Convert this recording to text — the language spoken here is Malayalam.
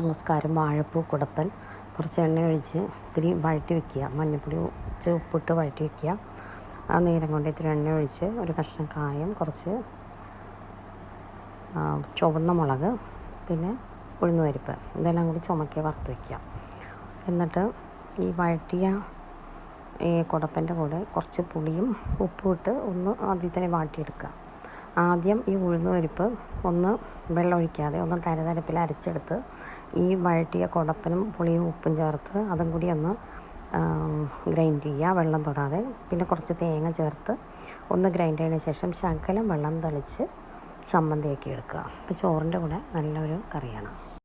നമസ്കാരം. വാഴപ്പൂ കുടപ്പൽ കുറച്ച് എണ്ണ ഒഴിച്ച് ഇത്തിരി വഴറ്റി വെക്കുക. മഞ്ഞൾപ്പൊടി ഇച്ചിരി ഉപ്പിട്ട് വഴറ്റി വെക്കുക. ആ നേരം കൊണ്ട് ഇത്തിരി എണ്ണ ഒഴിച്ച് ഒരു കഷ്ണം കായം കുറച്ച് ചുവന്ന മുളക് പിന്നെ ഉഴുന്ന് പരിപ്പ്. ഇതെല്ലാം കൂടി ചുമക്കി വറുത്ത് വയ്ക്കുക എന്നിട്ട് ഈ വഴറ്റിയ ഈ കുടപ്പന്റെ കൂടെ കുറച്ച് പുളിയും ഉപ്പും ഇട്ട് ഒന്ന് അതിൽ തന്നെ വാട്ടിയെടുക്കുക. ആദ്യം ഈ ഉഴുന്ന് പരിപ്പ് ഒന്ന് വെള്ളം ഒഴിക്കാതെ ഒന്ന് തരതരപ്പിൽ അരച്ചെടുത്ത് ഈ വഴറ്റിയ കുടപ്പനും പുളിയും ഉപ്പും ചേർത്ത് അതും കൂടി ഒന്ന് ഗ്രൈൻഡ് ചെയ്യുക. വെള്ളം തൊടാതെ. പിന്നെ കുറച്ച് തേങ്ങ ചേർത്ത് ഒന്ന് ഗ്രൈൻഡ് ചെയ്തതിന് ശേഷം ശകലം വെള്ളം തളിച്ച് ചമ്മന്തിയാക്കി എടുക്കുക. അപ്പോൾ ചോറിന്റെ കൂടെ നല്ലൊരു കറിയാണ്.